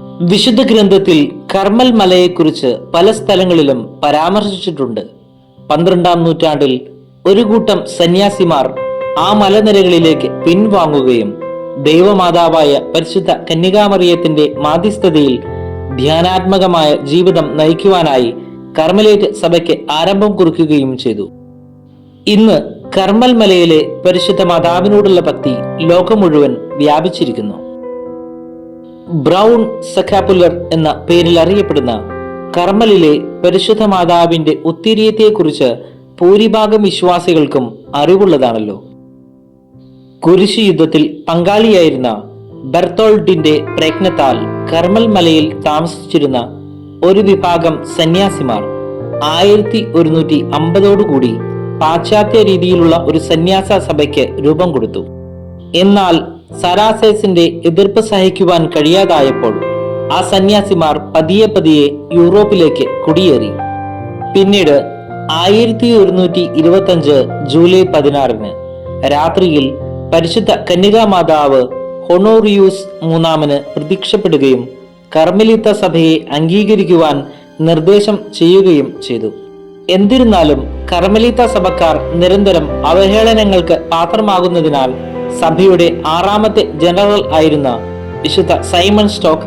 വിശുദ്ധ ഗ്രന്ഥത്തിൽ കർമ്മൽ മലയെക്കുറിച്ച് പല സ്ഥലങ്ങളിലും പരാമർശിച്ചിട്ടുണ്ട്. പന്ത്രണ്ടാം നൂറ്റാണ്ടിൽ ഒരു കൂട്ടം സന്യാസിമാർ ആ മലനിരകളിലേക്ക് പിൻവാങ്ങുകയും ദൈവമാതാവായ പരിശുദ്ധ കന്യകാമറിയത്തിന്റെ മാധ്യസ്ഥതയിൽ ധ്യാനാത്മകമായ ജീവിതം നയിക്കുവാനായി കർമ്മലേറ്റ് സഭയ്ക്ക് ആരംഭം കുറിക്കുകയും ചെയ്തു. ഇന്ന് കർമ്മൽ മലയിലെ പരിശുദ്ധ മാതാവിനോടുള്ള ഭക്തി ലോകം മുഴുവൻ വ്യാപിച്ചിരിക്കുന്നു. ബ്രൗൺ സഖാപുലർ എന്ന പേരിൽ അറിയപ്പെടുന്ന കർമ്മലിലെ പരിശുദ്ധ മാതാവിന്റെ ഉത്തിരിയത്തെക്കുറിച്ച് ഭൂരിഭാഗം വിശ്വാസികൾക്കും അറിവുള്ളതാണല്ലോ. കുരിശു യുദ്ധത്തിൽ പങ്കാളിയായിരുന്ന ബെർത്തോൾഡിന്റെ പ്രയത്നത്താൽ കർമ്മൽ മലയിൽ താമസിച്ചിരുന്ന ഒരു വിഭാഗം സന്യാസിമാർ ആയിരത്തി ഒരുന്നൂറ്റി അമ്പതോടുകൂടി പാശ്ചാത്യ രീതിയിലുള്ള ഒരു സന്യാസ സഭയ്ക്ക് രൂപം കൊടുത്തു. എന്നാൽ സരാസേസിന്റെ എതിർപ്പ് സഹിക്കുവാൻ കഴിയാതായപ്പോൾ ആ സന്യാസിമാർ പതിയെ പതിയെ യൂറോപ്പിലേക്ക് കുടിയേറി. പിന്നീട് ആയിരത്തി ഒരുന്നൂറ്റി ഇരുപത്തി അഞ്ച് ജൂലൈ പതിനാറിന് രാത്രിയിൽ പരിശുദ്ധ കന്യകാമാതാവ് ഹൊണോറിയൂസ് മൂന്നാമന് പ്രതീക്ഷപ്പെടുകയും കർമ്മലിത്ത സഭയെ അംഗീകരിക്കുവാൻ നിർദ്ദേശം ചെയ്യുകയും ചെയ്തു. എന്നിരുന്നാലും കർമ്മലിത്ത സഭക്കാർ നിരന്തരം അവഹേളനങ്ങൾക്ക് പാത്രമാകുന്നതിനാൽ സഭയുടെ ആറാമത്തെ ജനറൽ ആയിരുന്ന വിശുദ്ധ സൈമൺ സ്റ്റോക്ക്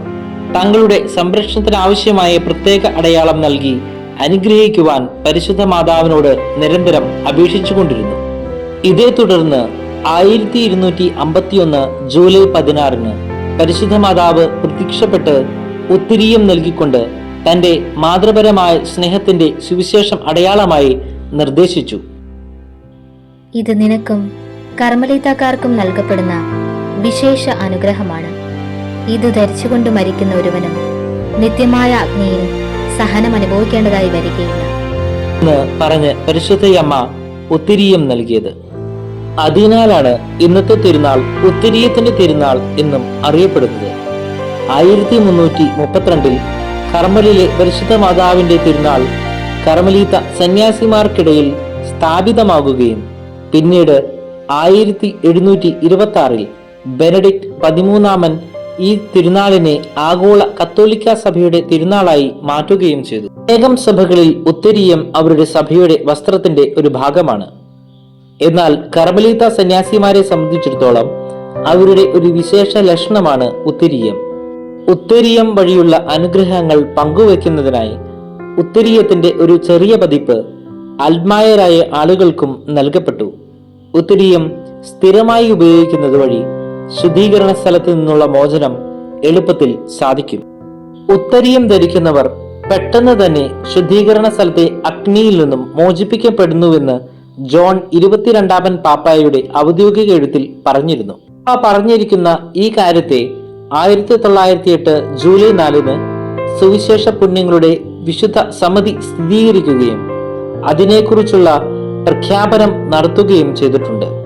തങ്ങളുടെ സംരക്ഷണത്തിന് ആവശ്യമായ പ്രത്യേക അടയാളം നൽകി അനുഗ്രഹിക്കുവാൻ പരിശുദ്ധ മാതാവിനോട് നിരന്തരം അപേക്ഷിച്ചുകൊണ്ടിരുന്നു ഇതേ തുടർന്ന് ആയിരത്തി ഇരുന്നൂറ്റി അമ്പത്തിയൊന്ന് ജൂലൈ പതിനാറിന് പരിശുദ്ധ മാതാവ് പ്രത്യക്ഷപ്പെട്ട് ഒത്തിരിയും നൽകിക്കൊണ്ട് തന്റെ മാതൃപരമായ സ്നേഹത്തിന്റെ സുവിശേഷം അടയാളമായി നിർദ്ദേശിച്ചു. ഇത് നിനക്കും കർമ്മലിത്തക്കാർക്കും നൽകപ്പെടുന്ന വിശേഷ അനുഗ്രഹമാണ്. ഇത് ധരിച്ചുകൊണ്ട് മരിക്കുന്ന ഒരുവനും നിത്യമായ അഗ്നിയിൽ സഹനം അനുഭവിക്കേണ്ടതായി വരികയില്ല. എന്ന് പറഞ്ഞ് പരിശുദ്ധയമ്മ ഒത്തിരിയും നൽകിയത്. അതിനാലാണ് ഇന്നത്തെ തിരുനാൾ ഉത്തിരിയത്തിന്റെ തിരുനാൾ എന്നും അറിയപ്പെടുന്നത്. ആയിരത്തി മുന്നൂറ്റി മുപ്പത്തിരണ്ടിൽ കർമ്മലിലെ പരിശുദ്ധ മാതാവിന്റെ തിരുനാൾ കർമ്മലീത്ത സന്യാസിമാർക്കിടയിൽ സ്ഥാപിതമാകുകയും പിന്നീട് ആയിരത്തി എഴുന്നൂറ്റി ഇരുപത്തി ആറിൽ ബെനഡിക്ട് പതിമൂന്നാമൻ ഈ തിരുനാളിനെ ആഗോള കത്തോലിക്ക സഭയുടെ തിരുനാളായി മാറ്റുകയും ചെയ്തു. ഏകം സഭകളിൽ ഉത്തരീയം അവരുടെ സഭയുടെ വസ്ത്രത്തിന്റെ ഒരു ഭാഗമാണ്. എന്നാൽ കർമലീത സന്യാസിമാരെ സംബന്ധിച്ചിടത്തോളം അവരുടെ ഒരു വിശേഷ ലക്ഷണമാണ് ഉത്തരീയം. ഉത്തരീയം വഴിയുള്ള അനുഗ്രഹങ്ങൾ പങ്കുവെക്കുന്നതിനായി ഉത്തരീയത്തിന്റെ ഒരു ചെറിയ പതിപ്പ് അൽമായരായ ആളുകൾക്കും നൽകപ്പെട്ടു. ഉത്തരീയം സ്ഥിരമായി ഉപയോഗിക്കുന്നത് വഴി ശുദ്ധീകരണ സ്ഥലത്ത് നിന്നുള്ള മോചനം എളുപ്പത്തിൽ സാധിക്കും. ഉത്തരീയം ധരിക്കുന്നവർ പെട്ടെന്ന് തന്നെ ശുദ്ധീകരണ സ്ഥലത്തെ അഗ്നിയിൽ നിന്നും മോചിപ്പിക്കപ്പെടുന്നുവെന്ന് ജോൺ ഇരുപത്തിരണ്ടാമൻ പാപ്പായുടെ ഔദ്യോഗിക എഴുത്തിൽ പറഞ്ഞിരുന്നു. ആ പറഞ്ഞിരിക്കുന്ന ഈ കാര്യത്തെ ആയിരത്തി തൊള്ളായിരത്തി എട്ട് ജൂലൈ നാലിന് സുവിശേഷ പുണ്യങ്ങളുടെ വിശുദ്ധ സമിതി സ്ഥിരീകരിക്കുകയും അതിനെക്കുറിച്ചുള്ള പ്രഖ്യാപനം നടത്തുകയും ചെയ്തിട്ടുണ്ട്.